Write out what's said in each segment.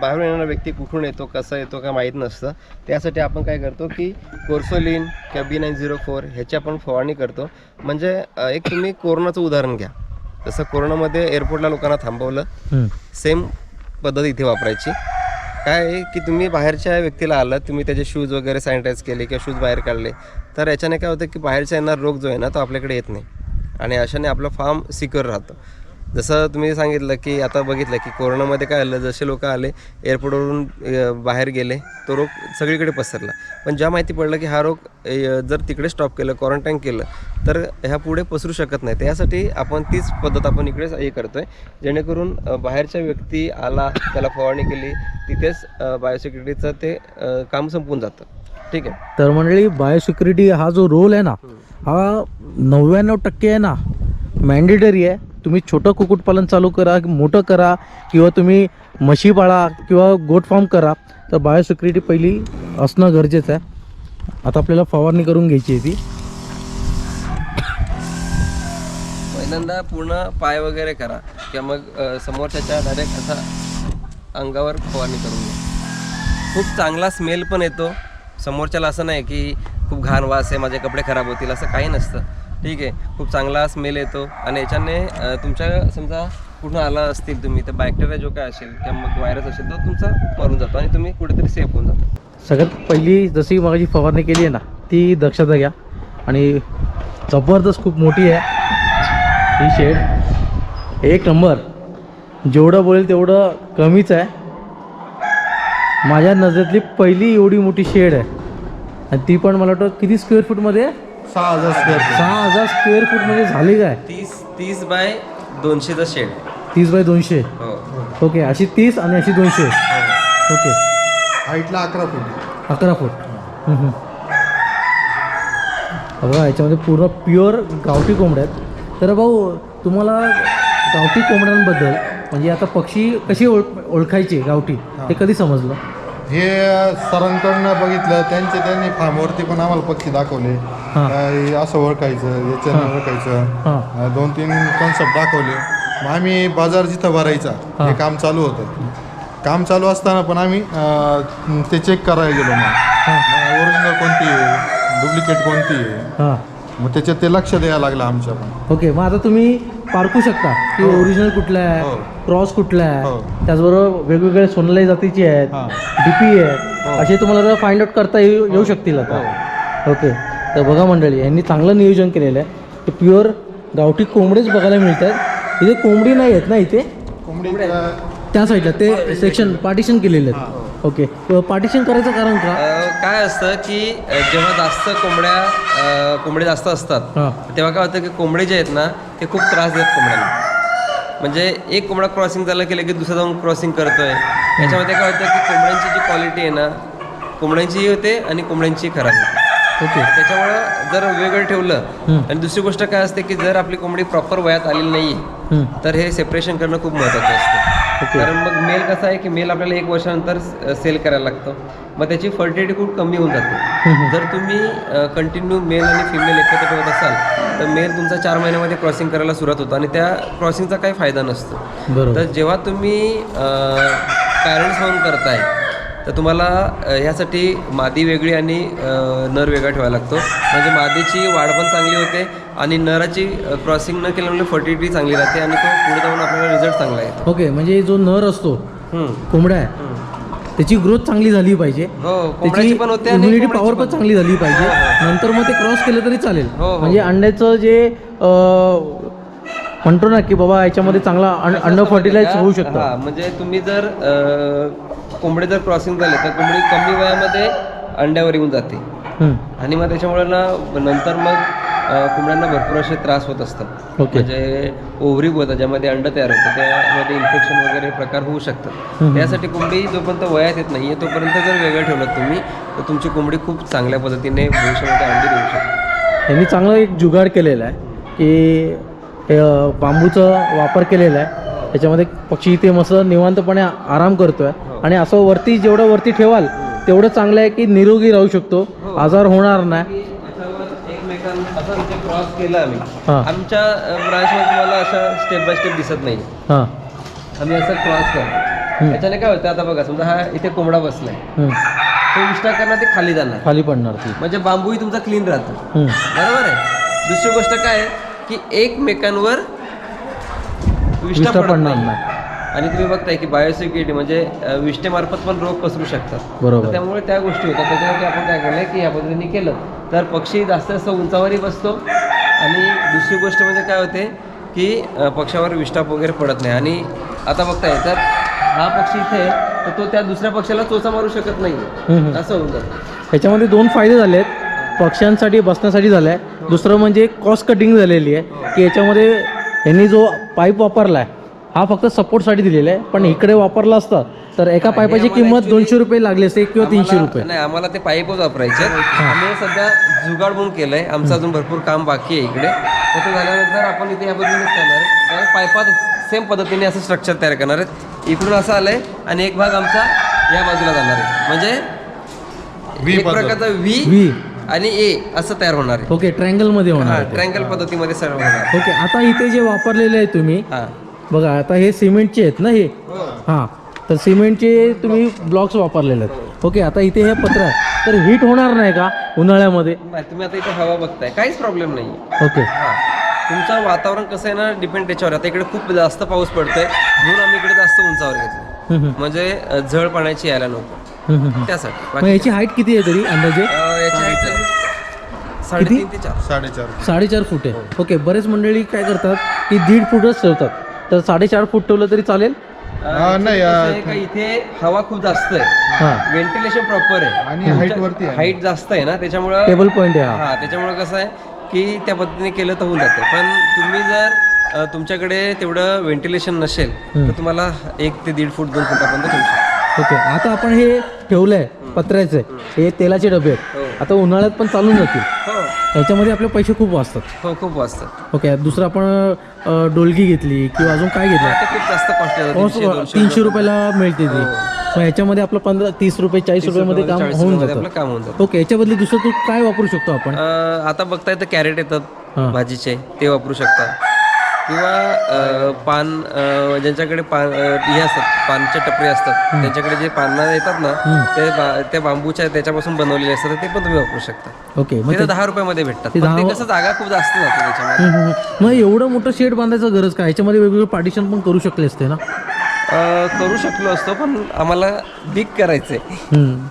बाहेरून येणारा व्यक्ती कुठून येतो कसा येतो का माहीत नसतं. त्यासाठी आपण काय करतो की कोर्सोलिन किंवा बी नाईन झिरो फोर ह्याची आपण फवारणी करतो. म्हणजे एक तुम्ही कोरोनाचं उदाहरण घ्या. जसं कोरोनामध्ये एअरपोर्टला लोकांना थांबवलं. सेम पद्धत इथे वापरायची. काय आहे की तुम्ही बाहेरच्या व्यक्तीला आलात तुम्ही त्याचे शूज वगैरे सॅनिटाईज केले किंवा शूज बाहेर काढले तर याच्याने काय होतं की बाहेरचा येणार रोग जो आहे ना तो आपल्याकडे येत नाही. आणि अशाने आपलं फार्म सिक्युअर राहतं. जसं तुम्ही सांगितलं की आता बघितलं की कोरोनामध्ये काय आलं जसे लोक आले एअरपोर्टवरून बाहेर गेले तो रोग सगळीकडे पसरला. पण ज्या माहिती पडलं की हा रोग जर तिकडे स्टॉप केलं क्वारंटाईन केलं तर ह्या पुढे पसरू शकत नाही त्यासाठी आपण तीच पद्धत आपण इकडे हे करतो आहे जेणेकरून बाहेरच्या व्यक्ती आला त्याला फवारणी केली तिथेच बायोसिक्युरिटीचं ते काम संपून जातं. ठीक आहे? तर मंडळी बायोसिक्युरिटी हा जो रोल आहे ना हा नव्याण्णव टक्के आहे ना मॅन्डेटरी आहे. तुम्ही छोटं कुक्कुटपालन चालू करा मोठं करा किंवा तुम्ही म्हशी पाळा किंवा गोट फार्म करा तर बायोसिक्युरिटी पहिली असणं गरजेचं आहे. आता आपल्याला फवारणी करून घ्यायची आहे ती. पहिल्यांदा पूर्ण पाय वगैरे करा किंवा मग समोरच्याच्या डायरेक्ट असा अंगावर फवारणी करून घ्या. खूप चांगला स्मेल पण येतो. समोरच्याला असं नाही की खूप घाण वास आहे माझे कपडे खराब होतील असं काही नसतं. ठीक आहे. खूप चांगला स्मेल येतो. आणि याच्याने तुमच्या समजा कुठून आला असतील तुम्ही तर बॅक्टेरिया जो काय असेल किंवा मग व्हायरस असेल तो तुमचा मरून जातो आणि तुम्ही कुठेतरी सेफ होऊन जातो. सगळ्यात पहिली जशी मगाची फवारणी केली आहे ना ती दक्षता घ्या. आणि जबरदस्त खूप मोठी आहे. ही शेड एक नंबर जेवढं बोलेल तेवढं कमीच आहे. माझ्या नजरेतली पहिली एवढी मोठी शेड आहे. आणि ती पण मला वाटतं किती स्क्वेअर फूटमध्ये आहे? सहा हजार स्क्वेअर सहा हजार स्क्वेअर फूटमध्ये झाली काय? तीस तीस बाय दोनशेचं शेड तीस बाय दोनशे? हो. ओके अशी तीस आणि अशी दोनशे. ओके. हाईटला अकरा फूट अकरा फूट हम्म, हम्म. बघा याच्यामध्ये पूर्ण प्युअर गावठी कोंबड्या आहेत. तर भाऊ तुम्हाला गावठी कोंबड्यांबद्दल म्हणजे आता पक्षी कशी ओळ ओळखायचे गावठी ते कधी समजलं? हे सरांकडनं बघितलं त्यांचे त्यांनी फार्मवरती पण आम्हाला पक्षी दाखवले. हां. काय असं ओळखायचं याच्यानं ओळखायचं. हां. दोन तीन कॉन्सेप्ट दाखवले. मग आम्ही बाजार जिथं भरायचा हां. हे काम चालू होतं. काम चालू असताना पण आम्ही ते चेक करायला गेलो मग. हां. ओरिजिनल कोणती आहे? डुप्लिकेट कोणती आहे? हां. मग त्याच्यात ते लक्ष द्यायला लागलं आमच्या पण. ओके मग आता तुम्ही पारखू शकता की ओरिजिनल कुठला आहे हो. क्रॉस कुठला आहे? हो. त्याचबरोबर वेगवेगळे सोनलाई जातीचे आहेत हां. डीपी आहेत असे तुम्हाला फाइंड आउट करता येऊ शकतील आता. ओके. तर बघा मंडळी यांनी चांगलं नियोजन केलेलं आहे. ते प्युअर गावठी कोंबडेच बघायला मिळतात. इथे कोंबडी नाही आहेत ना इथे? कोंबडी त्या साईडला ते सेक्शन पार्टिशन केलेले आहेत. ओके पार्टिशन करायचं कारण का? काय असतं की जेव्हा जास्त कोंबड्या कोंबडे जास्त असतात हां. तेव्हा काय होतं की कोंबडे जे आहेत ना ते खूप त्रास देतात कोंबड्यांना. म्हणजे एक कोंबडा क्रॉसिंग झाला की लगेच दुसरा जाऊन क्रॉसिंग करतोय. याच्यामध्ये काय होतं की कोंबड्यांची जी क्वालिटी आहे ना कोंबड्यांचीही होते आणि कोंबड्यांची खराब होते. ओके. त्याच्यामुळं जर वेगळं ठेवलं. आणि दुसरी गोष्ट काय असते की जर आपली कोंबडी प्रॉपर वयात आलेली नाही. तर हे सेपरेशन करणं खूप महत्त्वाचं असतं. कारण मग मेल कसं आहे की मेल आपल्याला एक वर्षानंतर सेल करायला लागतं. मग त्याची फर्टिलिटी खूप कमी होऊन जाते. जर तुम्ही कंटिन्यू मेल आणि फिमेल एकत्र ठेवत असाल तर मेल तुमचा चार महिन्यामध्ये क्रॉसिंग करायला सुरुवात होतं आणि त्या क्रॉसिंगचा काही फायदा नसतो. तर जेव्हा तुम्ही पॅरेंट्स म्हणून करताय तर तुम्हाला ह्यासाठी मादी वेगळी आणि नर वेगळा ठेवायला लागतो म्हणजे मादीची वाढ पण चांगली होते आणि नराची क्रॉसिंग न केल्यामुळे फर्टिलिटी चांगली राहते आणि तो पुढे जाऊन आपल्याला रिझल्ट चांगला येतो ओके म्हणजे जो नर असतो. कोंबड्या आहे त्याची ग्रोथ चांगली झाली पाहिजे हो त्याची इम्युनिटी कोंबड्याची पॉवर पण. चांगली झाली पाहिजे हो, हो. नंतर मग ते क्रॉस केलं तरी चालेल हो, हो. म्हणजे अंड्याचं जे म्हणतो ना की बाबा याच्यामध्ये चांगला अंड फर्टिलाइज होऊ हा, शकतं म्हणजे तुम्ही जर कोंबडे जर क्रॉसिंग झाले तर कोंबडी कमी वयामध्ये अंड्यावर येऊन जाते. आणि मग त्याच्यामुळे ना नंतर मग कोंबड्यांना भरपूर असे त्रास होत असतात. म्हणजे ओव्हरी होतं ज्यामध्ये अंड तयार होतं त्यामध्ये इन्फेक्शन वगैरे प्रकार होऊ शकतात. त्यासाठी कोंबडी जोपर्यंत वयात येत नाही आहे तोपर्यंत जर वेगळं ठेवलं तुम्ही तर तुमची कोंबडी खूप चांगल्या पद्धतीने भविष्यामध्ये अंडी देऊ शकते यांनी चांगला एक जुगाड केलेला आहे की बांबूचा वापर केलेला आहे त्याच्यामध्ये पक्षी इथे मस्त निवांतपणे आराम करतोय. आणि असं वरती जेवढं वरती ठेवाल तेवढं चांगलं आहे की निरोगी राहू शकतो. आजार होणार नाही. असं क्रॉस केलं आम्ही. हां. आमच्या ब्रांचमध्ये तुम्हाला अशा स्टेप बाय स्टेप दिसत नाही. हां. आम्ही असं क्रॉस करतो. त्याच्याने काय होतं आता बघा समजा हा इथे कोंबडा बसलाय. तो विष्ठा करणार ते खाली जाणार. खाली पडणार ती. म्हणजे बांबूही तुमचा क्लीन राहतो. बरोबर आहे? दुसरी गोष्ट काय की एकमेकांवर विष्ठा विष्ठा पडणार नाही. आणि तुम्ही बघताय की बायोसिक्युरिटी म्हणजे विष्ठेमार्फत पण रोग पसरू शकतात. बरोबर. त्यामुळे त्या गोष्टी होतात. त्याच्यासाठी आपण काय केलंय की या पद्धतीने केलं. तर पक्षी जास्त जास्त उंचावरही बसतो. आणि दुसरी गोष्ट म्हणजे काय होते की पक्षावर विष्ठाप वगैरे पडत नाही. आणि आता बघताय तर हा पक्षी इथे तर तो त्या दुसऱ्या पक्षाला चोचा मारू शकत नाही. असं होऊन जातं. ह्याच्यामध्ये दोन फायदे झाले आहेत पक्ष्यांसाठी बसण्यासाठी झालं आहे दुसरं म्हणजे कॉस्ट कटिंग झालेली आहे. की याच्यामध्ये यांनी जो पाईप वापरला आहे हा फक्त सपोर्टसाठी दिलेला आहे पण इकडे वापरला असता तर एका पाईपाची किंमत दोनशे रुपये लागली असते किंवा तीनशे रुपये. नाही आम्हाला ते पाईपच वापरायचे आम्ही सध्या जुगाड म्हणून केलंय आमचं अजून भरपूर काम बाकी आहे इकडे. तर ते झाल्यानंतर आपण इथे या पद्धतीनेच करणार आहे? पाईपात सेम पद्धतीने असं स्ट्रक्चर तयार करणार आहेत. इकडून असं आलंय आणि एक भाग आमचा या बाजूला जाणार आहे. म्हणजे एक पद्धत. प्रकारचा व्ही व्ही आणि ए असं तयार होणार आहे. ओके ट्रँगलमध्ये होणार हा आहे ते. ट्रँगल पद्धतीमध्ये सर्व होणार ओके आता इथे जे वापरलेले आहे तुम्ही हा. बघा आता हे सिमेंटचे आहेत ना हे? हां. तर सिमेंटचे तुम्ही ब्लॉक्स वापरलेले आहेत. ओके आता इथे हे पत्र आहे. तर हीट होणार नाही का उन्हाळ्यामध्ये? नाही तुम्ही आता इथे हवा बघताय. काहीच प्रॉब्लेम नाही ओके हा. तुमचं वातावरण कसं आहे ना डिपेंड त्याच्यावर. आहे. आता इकडे खूप जास्त पाऊस पडतोय. म्हणून आम्ही इकडे जास्त उंचावर घेतलं हम्म, हम्म, म्हणजे अ, झळ पाण्याची यायला नको. त्यासाठी. मग याची हाईट किती आहे तरी अंदाजे? अ, याची height साडेतीन ते चार. साडेचार साडेचार फूट आहे. ओके बरेच मंडळी काय करतात की दीड फूटच ठेवतात. तर साडेचार फूट ठेवलं तरी चालेल? अ, हा, नाही, कसं अ, आहे का इथे हवा खूप जास्त आहे. हां. व्हेंटिलेशन प्रॉपर आहे. आणि height वरती आहे. हाईट जास्त आहे ना त्याच्यामुळं टेबल पॉईंट आहे हा. हा त्याच्यामुळे कसं आहे की त्या पद्धतीने केलं तर होऊन जातं. पण तुम्ही जर अ, तुमच्याकडे तेवढं व्हेंटिलेशन नसेल. तर तुम्हाला एक ते दीड फूट दोन फुटापर्यंत ठेवू शकता. ओके आता आपण हे ठेवलंय पत्र्याचे. हे तेलाचे डबे आहेत. हो. आता उन्हाळ्यात पण चालून जातील. हो. याच्यामध्ये आपले पैसे खूप वाचतात. हो खूप वाजतं ओके दुसरं आपण अ, डोलगी घेतली किंवा अजून काय घेतलं? ते खूप जास्त कॉस्ट येतं तीनशे, रुपयाला मिळते ती. मग याच्यामध्ये आपलं पंधरा तीस रुपये चाळीस रुपयामध्ये काम होऊन जातं. आपलं काम होऊन जातं. ओके याच्या बदली दुसरं तू काय वापरू शकतो आपण? अं, आता बघताय तर कॅरेट येतात हां. भाजीचे ते वापरू शकता. किंवा पान ज्यांच्याकडे पान हे असतात पानचे टपरे असतात त्यांच्याकडे जे पानं येतात ना ते त्या बांबूच्या त्याच्यापासून बनवलेले असतात ते पण तुम्ही वापरू शकता. ओके मग ते दहा रुपयामध्ये भेटतात. पण ते कसं जागा खूप जास्त जाते त्याच्यामध्ये. मग एवढं मोठं शेड बांधायचं गरज काय? याच्यामध्ये वेगवेगळे पार्टिशन पण करू शकले असते ना? करू शकलो असतो पण आम्हाला बिग करायचंय.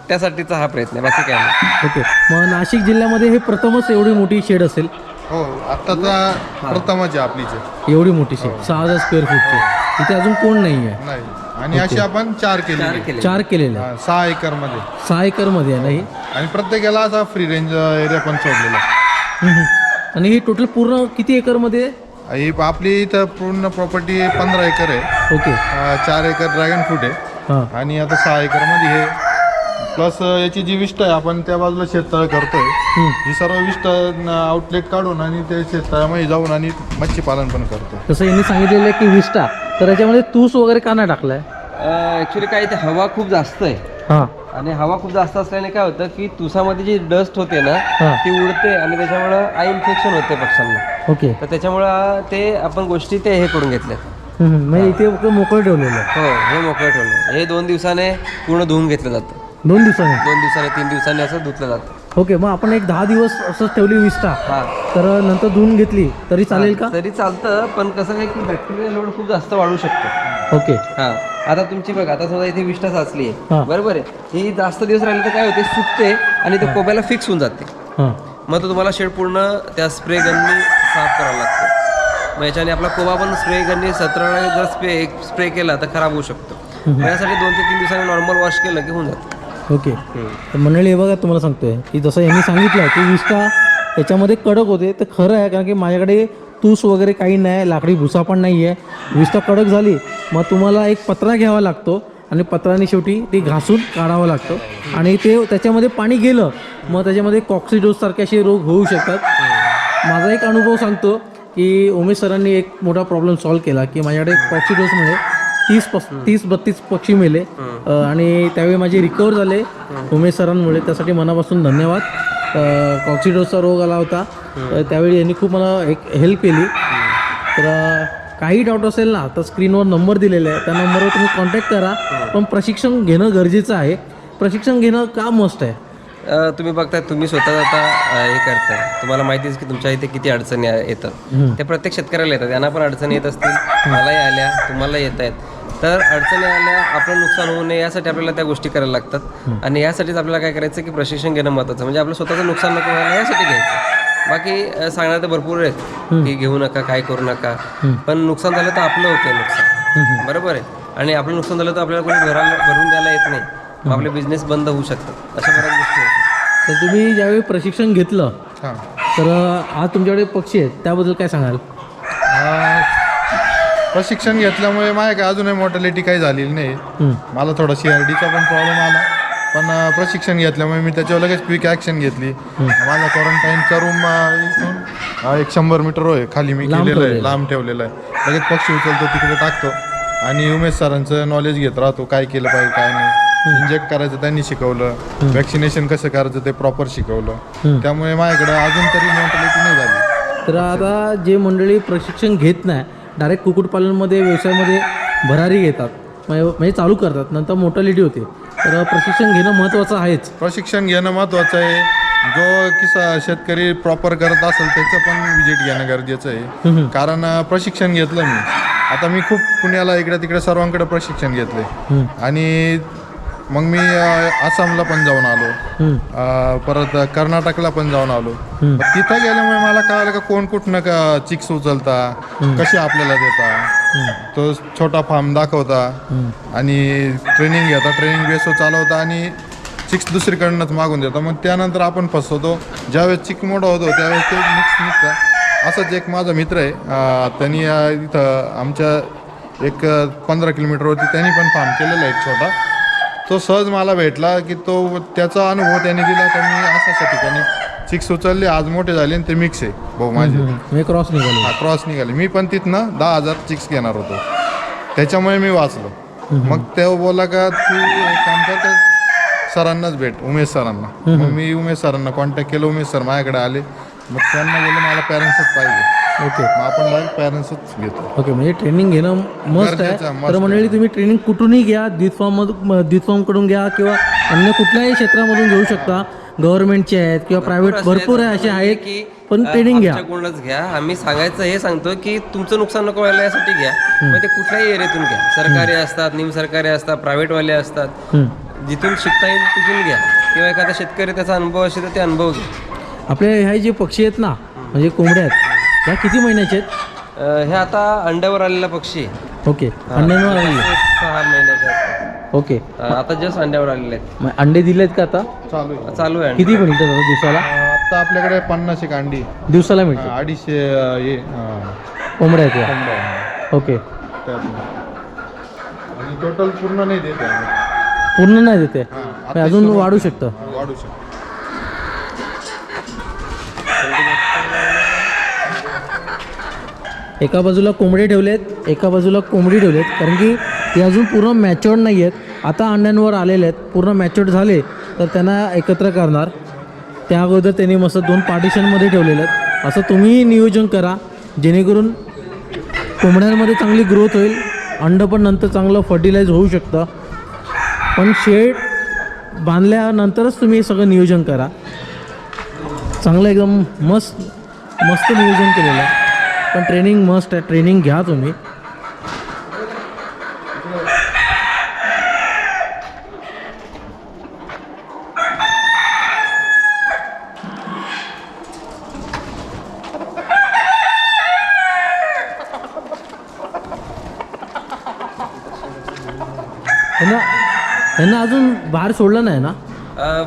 त्यासाठीचा हा प्रयत्न बाकी काय नाही. ओके. मग नाशिक जिल्ह्यामध्ये हे प्रथमच एवढी मोठी शेड असेल. हो आत्ताचा प्रथमच आहे आपलीचे एवढी मोठी शेड सहा हजार स्क्वेअर फूटची इथे अजून कोण नाही आहे? नाही. आणि अशी आपण चार केली चार केले चार केलेले आहे. सहा एकरमध्ये. सहा एकरमध्ये आहे ना ही? आणि प्रत्येकाला असा फ्री रेंज एरिया पण सोडलेला हम्म. आणि ही टोटल पूर्ण किती एकरमध्ये आहे? ही आपली इथं पूर्ण प्रॉपर्टी पंधरा एकर आहे. ओके. अं, चार एकर ड्रॅगन फ्रूट आहे. हां. आणि आता सहा एकरमध्ये हे प्लस याची जी विष्ट आहे आपण त्या बाजूला शेततळ करतोय. ही सर्व विष्ट आउटलेट काढून आणि ते शेततळ्यामध्ये जाऊन आणि मच्छी पालन पण करतो तसं यांनी सांगितलेलं आहे की विस्टा तर याच्यामध्ये तूस वगैरे का नाही टाकलाय? ॲक्च्युली काय ते हवा खूप जास्त आहे. हां. आणि हवा खूप जास्त असल्याने काय होतं की तुसामध्ये जी डस्ट होते ना हां. ती उडते आणि त्याच्यामुळं आय इन्फेक्शन होते पक्ष्यांना. ओके. तर त्याच्यामुळं ते आपण गोष्टी ते हे करून घेतल्या. म्हणजे इथे मोकळं ठेवलेलं आहे. हो हे मोकळं ठेवलं हे दोन दिवसाने पूर्ण धुवून घेतलं जातं. दोन दिवसांनी? दोन दिवसाने तीन दिवसाने असं धुतलं जातं. ओके मग आपण एक दहा दिवस असंच ठेवली विस्टा. हां. तर नंतर धुवून घेतली तरी चालेल का? तरी चालतं पण कसं आहे की बॅक्टेरिया लोड खूप जास्त वाढू शकतो. ओके. हां. आता तुमची बघा आता समजा इथे विष्ठा साचली आहे. बरोबर आहे. ही जास्त दिवस राहिली तर काय होते? सुकते आणि ते कोब्याला फिक्स होऊन जाते. हां. मग तो तुम्हाला शेड पूर्ण त्या स्प्रे गननी साफ करावा लागतो. मग याच्याने आपला कोबा पण स्प्रे गननी सतरा जर स्प्रे स्प्रे केला तर खराब होऊ शकतो. मग यासाठी दोन ते तीन दिवसांनी नॉर्मल वॉश केलं की होऊन जातं. ओके. तर मंडळी हे बघा तुम्हाला सांगतोय. की जसं यांनी सांगितलं की विस्टा याच्यामध्ये कडक होते तर खरं आहे कारण की माझ्याकडे तूस वगैरे काही नाही लाकडी भुसा पण नाही आहे. विस्टा कडक झाली. मग तुम्हाला एक पत्रा घ्यावा लागतो आणि पत्राने शेवटी ती घासून काढावं लागतं. आणि ते त्याच्यामध्ये पाणी गेलं मग त्याच्यामध्ये कॉक्सिडोससारखे असे रोग होऊ शकतात. माझा एक अनुभव सांगतो की उमेश सरांनी एक मोठा प्रॉब्लेम सॉल्व्ह केला की माझ्याकडे कॉक्सिडोसमुळे तीस पस तीस बत्तीस पक्षी मेले. आणि त्यावेळी माझे रिकवर झाले उमेश सरांमुळे. त्यासाठी मनापासून धन्यवाद. कॉक्सिडोसचा रोग आला होता. त्यावेळी यांनी खूप मला एक हेल्प केली. तर काही डाऊट असेल ना तर स्क्रीनवर नंबर दिलेला आहे त्या नंबरवर तुम्ही कॉन्टॅक्ट करा. पण प्रशिक्षण घेणं गरजेचं आहे. प्रशिक्षण घेणं का मस्त आहे? तुम्ही बघताय तुम्ही स्वतः आता हे करताय. तुम्हाला माहितीच की तुमच्या इथे किती अडचणी येतात. त्या प्रत्येक शेतकऱ्याला येतात. त्यांना पण अडचणी येत असतील. मलाही आल्या. तुम्हाला येत आहेत. तर अडचणी आल्या आपलं नुकसान होऊ नये यासाठी आपल्याला त्या गोष्टी करायला लागतात. आणि यासाठीच आपल्याला काय करायचं की प्रशिक्षण घेणं महत्त्वाचं म्हणजे आपलं स्वतःचं नुकसान नको व्हायला यासाठी घ्यायचं. बाकी सांगणार तर भरपूर आहेत की घेऊ नका काय करू नका. पण नुकसान झालं तर आपलं होतं नुकसान. बरोबर आहे. आणि आपलं नुकसान झालं तर आपल्याला कोणी भरायला भरून द्यायला येत नाही. मग आपले बिझनेस बंद होऊ शकतात. अशा बऱ्याच गोष्टी होतात. तर तुम्ही ज्यावेळी प्रशिक्षण घेतलं हां. तर आज तुमच्याकडे पक्षी आहेत. त्याबद्दल काय सांगाल? अं, प्रशिक्षण घेतल्यामुळे माझ्या काय अजूनही मोटॅलिटी काही झालेली नाही. मला थोडा सी आर डीचा पण प्रॉब्लेम आला. पण प्रशिक्षण घेतल्यामुळे मी त्याच्यावर लगेच क्विक ॲक्शन घेतली. माझा क्वारंटाईनचा रूम एक शंभर मीटर होय खाली मी केलेलं आहे. लांब ठेवलेलं आहे. लगेच पक्षी उचलतो तिकडे टाकतो. आणि उमेश सरांचं नॉलेज घेत राहतो काय केलं पाहिजे काय नाही. इंजेक्ट करायचं त्यांनी शिकवलं. वॅक्सिनेशन कसं करायचं ते प्रॉपर शिकवलं. त्यामुळे माझ्याकडे अजून तरी मोटॅलिटी नाही झाली. तर आता जे मंडळी प्रशिक्षण घेत नाही डायरेक्ट कुक्कुटपालनमध्ये व्यवसायामध्ये भरारी घेतात. म्हणजे चालू करतात. नंतर मोटॅलिटी होते. तर प्रशिक्षण घेणं महत्त्वाचं आहेच. प्रशिक्षण घेणं महत्त्वाचं आहे. जो किसा शेतकरी प्रॉपर करत असेल त्याचं पण विजिट घेणं गरजेचं आहे. कारण प्रशिक्षण घेतलं मी. आता मी खूप पुण्याला इकडे तिकडे सर्वांकडे प्रशिक्षण घेतले आणि मग मी अं, आसामला पण जाऊन आलो. अं, परत कर्नाटकला पण जाऊन आलो. मग तिथं गेल्यामुळे मला कळालं का कोण कुठनं का चिक्स उचलता कशी आपल्याला देता. तो छोटा फार्म दाखवता. आणि ट्रेनिंग घेता ट्रेनिंग बेसवर चालवता आणि चिक्स दुसरीकडनंच मागून देता. मग त्यानंतर आपण फसवतो. ज्यावेळेस चिक मोठा होतो त्यावेळेस ते मिक्स निघतं असंच एक माझा मित्र आहे अं, त्यांनी अं, इथं आमच्या एक पंधरा किलोमीटरवरती त्यांनी पण फार्म केलेला आहे एक छोटा. तो सहज मला भेटला की तो त्याचा अनुभव त्याने दिला तर मी अशा ठिकाणी चिक्स उचलले आज मोठे झाले आणि ते मिक्स आहे. भाऊ माझे. क्रॉस निघाले. हा क्रॉस निघाले. मी पण तिथनं दहा हजार चिक्स घेणार होतो. त्याच्यामुळे मी वाचलो. मग तेव्हा बोला का तू एक काम कर का सरांनाच भेट उमेश सरांना. मग मी उमेश सरांना कॉन्टॅक्ट केलं. उमेश सर माझ्याकडे आले. मग त्यांना बोललं मला पॅरेंट्सच पाहिजे. ओके. मग आपण डायरेक्ट पॅरेंट्सच घेतो. ओके म्हणजे ट्रेनिंग घेणं मस्त गरजेचं आहे तर मंडळी तुम्ही ट्रेनिंग कुठूनही घ्या द्वित फॉर्मकडून घ्या किंवा अन्य कुठल्याही क्षेत्रामधून घेऊ शकता. गव्हर्नमेंटचे आहेत किंवा प्रायव्हेट भरपूर आहे असे आहेत. की पण ट्रेनिंग घ्या. आमच्याकडूनच घ्या. आम्ही सांगायचं हे सांगतो की तुमचं नुकसान नको व्हायला यासाठी घ्या मग ते कुठल्याही एरियातून घ्या. सरकारी असतात निमसरकारी असतात प्रायव्हेटवाले असतात. हं. जिथून शिकता येईल तिथून घ्या. किंवा एखादा शेतकरी त्याचा अनुभव असेल तर ते अनुभव घ्या. आपले ह्या जे पक्षी आहेत ना म्हणजे कोंबड्या आहेत ह्या किती महिन्याचे आहेत? अं, हे आता अंड्यावर आलेला पक्षी. आहे. ओके अंड्यांवर आलेले सहा महिन्याचे असतात. ओके. अं, आता जस्ट अंड्यावर आलेले आहेत. मग अंडे दिलेत का आता? चालू आहे. चालू आहे अंडे. किती मिळतात आता दिवसाला? आता आपल्याकडे पन्नास एक अंडी. दिवसाला मिळतात? अडीचशे अं, हे. अं, कोंबड्या आहेत या. कोंबड्या आहे. ओके. त्यातनं. आणि टोटल पूर्ण नाही देत आहे. पूर्ण नाही देते हां, म्हणजे अजून वाढू शकतं. वाढू शकतो. एका बाजूला कोंबडे ठेवलेत एका बाजूला कोंबडी ठेवलेत कारण की ते अजून पूर्ण मॅच्युअर्ड नाही आहेत आता अंड्यांवर आलेले आहेत पूर्ण मॅच्युअर्ड झाले तर त्यांना एकत्र करणार. त्या अगोदर त्यांनी मस्त दोन पार्टिशनमध्ये ठेवलेले आहेत. असं तुम्ही नियोजन करा जेणेकरून कोंबड्यांमध्ये चांगली ग्रोथ होईल अंड पण नंतर चांगलं फर्टिलाइज होऊ शकतं. पण शेड बांधल्यानंतरच तुम्ही हे सगळं नियोजन करा. चांगलं एकदम मस्त मस्त नियोजन केलेलं आहे. पण ट्रेनिंग मस्ट आहे. ट्रेनिंग घ्या तुम्ही. यांना यांना अजून बाहेर सोडलं नाही ना?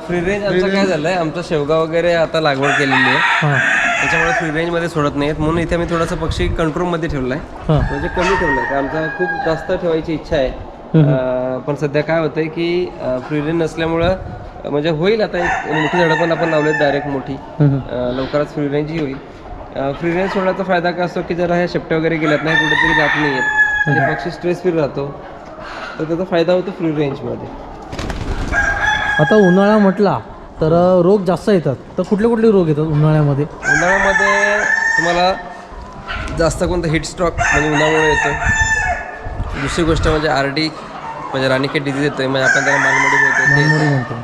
फ्री रेंज आमचं काय झालंय? आमचा शेवगा वगैरे आता लागवड केलेली आहे. हां. त्याच्यामुळे फ्री रेंजमध्ये सोडत नाहीत म्हणून इथे मी थोडासा पक्षी कंट्रोलमध्ये ठेवलाय. हां. म्हणजे कमी ठेवलाय. आमचा खूप जास्त ठेवायची इच्छा आहे. पण सध्या काय होतंय की फ्री रेंज नसल्यामुळं म्हणजे होईल आता एक मोठी झाडं पण आपण लावलेत डायरेक्ट मोठी. लवकरच फ्री रेंजही होईल. फ्री रेंज सोडण्याचा फायदा काय असतो की जरा ह्या शेपट्या वगैरे गेल्यात नाही कुठेतरी जात नाही आहेत म्हणजे पक्षी स्ट्रेस फ्री राहतो. तर त्याचा फायदा होतो फ्री रेंजमध्ये आता उन्हाळा म्हटला तर रोग जास्त येतात. तर कुठले कुठले रोग येतात उन्हाळ्यामध्ये? उन्हाळ्यामध्ये तुम्हाला जास्त कोणतं हिट स्ट्रॉक म्हणजे उन्हामुळे येतो. दुसरी गोष्ट म्हणजे आर डी म्हणजे राणीखेत डिझीज येतोय म्हणजे आपण त्याला मालमोडी बोलतो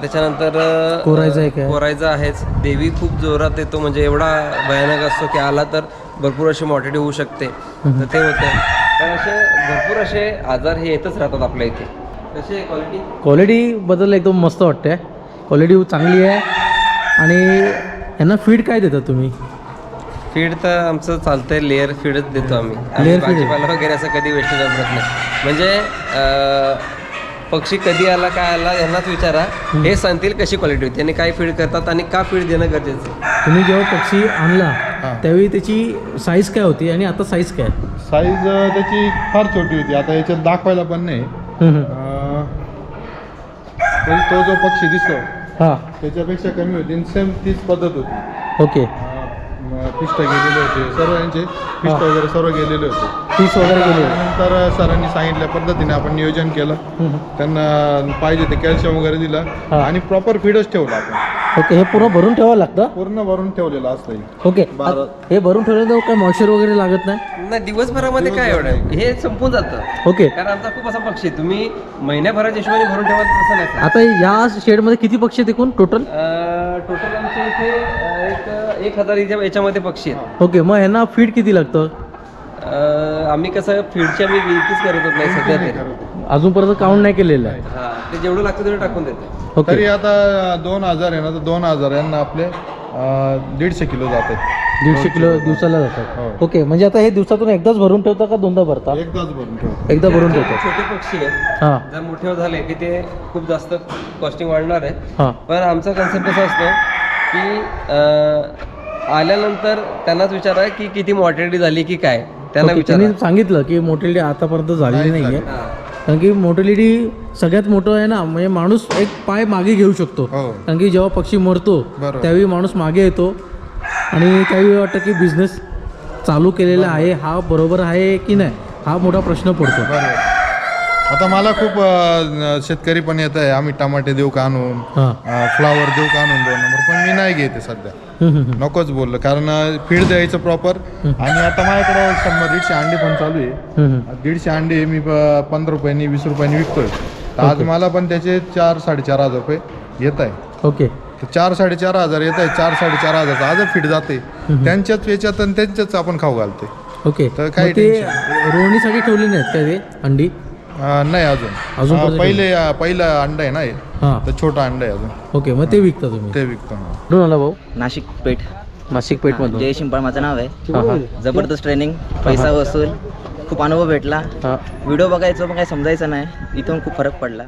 त्याच्यानंतर कोरायचा आहे. कोरायचा आहेच. देवी खूप जोरात येतो म्हणजे एवढा भयानक असतो की आला तर भरपूर अशी मॉर्टिटी होऊ शकते. तर ते होतं तर असे भरपूर असे आजार हे येतच राहतात आपल्या इथे. कशी आहे क्वालिटी क्वालिटीबद्दल एकदम मस्त वाटते क्वालिटी चांगली आहे. आणि यांना फीड काय देता तुम्ही? फीड तर आमचं चालतंय लेअर फीडच देतो आम्ही. आम्ही Layer feed. भाजीपाला वगैरे असं कधी वेस्ट वापरत नाही. म्हणजे अं, पक्षी कधी आला काय आला यांनाच विचारा. हे सांगतील कशी क्वालिटी होती. आणि काय फीड करतात आणि का फीड देणं गरजेचं आहे. तुम्ही जेव्हा पक्षी आणला त्यावेळी त्याची साईज काय होती आणि आता साईज काय? साईज त्याची फार छोटी होती. आता याच्यात दाखवायला पण नाही. हम्म, हम्म. अं, पण तो जो पक्षी दिसतो हां. त्याच्यापेक्षा कमी होती. सेम तीच पद्धत होती. ओके. पिष्ट गेलेले होते. सर्व यांचे पिष्ट वगैरे सर्व गेलेले होते. पीस वगैरे गेले त्यानंतर सरांनी सांगितल्या पद्धतीने आपण नियोजन केलं. त्यांना पाहिजे ते कॅल्शियम वगैरे दिलं. आणि प्रॉपर फीडच ठेवलं आपण. ओके हे पूर्ण भरून ठेवावं लागतं? पूर्ण भरून ठेवलेलं असतं. ओके बारा. हे भरून ठेवलं तर काय मॉइश्चर वगैरे लागत नाही? नाही दिवसभरामध्ये काय एवढं? हे संपून जातं. ओके. कारण आमचा खूप असा पक्षी आहे. तुम्ही महिन्याभराच्या हिशोबाने भरून ठेवा तसं नाही आता या शेडमध्ये किती पक्षी आहेत एकूण? टोटल टोटल आमच्या इथे अं, एक एक हजार याच्या- याच्यामध्ये पक्षी आहेत. ओके मग यांना फीड किती लागतं? अं, आम्ही कसं फीडची आम्ही विनंतीच करत होत नाही सध्या तरी अजूनपर्यंत काउंट नाही केलेलं आहे. हा. ते जेवढं लागतं तेवढं टाकून देतो. ओके. तरी आता दोन हजार आहे ना तर दोन हजार यांना आपले अं, दीडशे किलो जातात दीडशे किलो दिवसाला हो. जातात ओके म्हणजे आता हे दिवसातून एकदाच भरून ठेवता का दोनदा भरता? एकदाच भरून ठेवतो. एकदा भरून जे ठेवतो छोटे पक्षी आहेत. हां. जर मोठे झाले की ते खूप जास्त कॉस्टिंग वाढणार आहे. हां. पण आमचा कन्सेप्ट असा असतो की अं, आल्यानंतर त्यांनाच विचारा की किती मॉर्टिलिटी झाली की काय? त्यांना ओके, विचारा. त्यांनी सांगितलं की मोटिलिटी आतापर्यंत झालेली नाही आहे हा. कारण की मोटिलिटी सगळ्यात मोठं आहे ना म्हणजे माणूस एक पाय मागे घेऊ शकतो. हो. कारण की जेव्हा पक्षी मरतो. त्यावेळी माणूस मागे येतो. आणि त्यावेळी वाटतं की बिझनेस चालू केलेला आहे हा बरोबर आहे की नाही हा मोठा प्रश्न पडतो. आता मला खूप अं, शेतकरी पण येत आहे. आम्ही टमाटे देऊ का आणून? हां. फ्लावर देऊ का आणून दोन नंबर पण मी नाही घेते सध्या. नकोच बोललं. कारण फीड द्यायचं प्रॉपर आणि आता माझ्याकडे शंभर दीडशे अंडी पण चालू आहे. हम्म, हम्म. दीडशे अंडे मी प- पंधरा रुपयांनी वीस रुपयांनी विकतोय. तर आज मला पण त्याचे चार साडेचार हजार रुपये येत आहे. ओके. तर चार साडेचार हजार येत आहे. चार साडेचार हजार आज फीड जाते. त्यांच्याच याच्यात आणि त्यांच्याच आपण खाऊ घालते. ओके. तर काही मग ते रोवणीसाठी ठेवली नाहीत काय ते अंडी? अं, नाही अजून. अजून अं, पहिले पहिलं अंड आहे ना हे? हां. तर छोटा अंड आहे अजून. ओके मग ते विकता तुम्ही? ते विकतो हा. कुठून आला भाऊ. नाशिक पेठ. नाशिक पेठमधून? जय शिंपाळ माझं नाव आहे. हां हां. जबरदस्त ट्रेनिंग पैसा वसूल. खूप अनुभव भेटला. हां. व्हिडिओ बघायचो पण काही समजायचं नाही. इथून खूप फरक पडला.